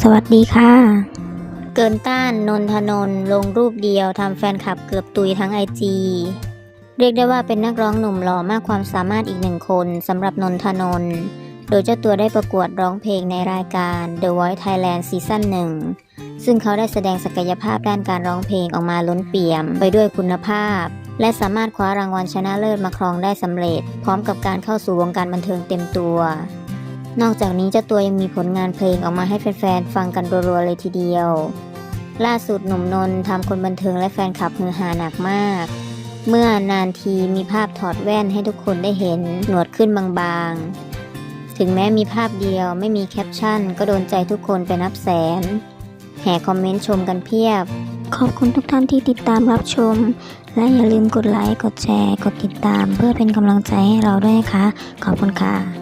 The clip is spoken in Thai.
สวัสดีค่ะ เกินต้านนนทนนลงรูปเดียวทำแฟนคลับเกือบตุยทั้งไอจีเรียกได้ว่าเป็นนักร้องหนุ่มหล่อมากความสามารถอีกหนึ่งคนสำหรับนนทนนโดยเจ้าตัวได้ประกวดร้องเพลงในรายการ The Voice Thailand ซีซั่นหนึ่งซึ่งเขาได้แสดงศักยภาพด้านการร้องเพลงออกมาล้นเปี่ยม ไปด้วยคุณภาพ และสามารถคว้ารางวัลชนะเลิศมาครองได้สำเร็จ พร้อมกับการเข้าสู่วงการบันเทิงเต็มตัว นอกจากนี้เจ้าตัวยังมีผลงานเพลงออกมาให้แฟนๆฟังกันรัวๆเลยทีเดียว ล่าสุดหนุ่มนนท์ทำคนบันเทิงและแฟนคลับฮือฮาหนักมาก เมื่อนานทีมีภาพถอดแว่นให้ทุกคนได้เห็นหนวดขึ้นบางๆ ถึงแม้มีภาพเดียวไม่มีแคปชั่น ก็โดนใจทุกคนไปนับแสน แห่คอมเมนต์ชมกันเพียบ ขอบคุณทุกท่านที่ติดตามรับชม และอย่าลืมกดไลค์กดแชร์ กดติดตาม เพื่อเป็นกำลังใจให้เราด้วยนะคะ ขอบคุณค่ะ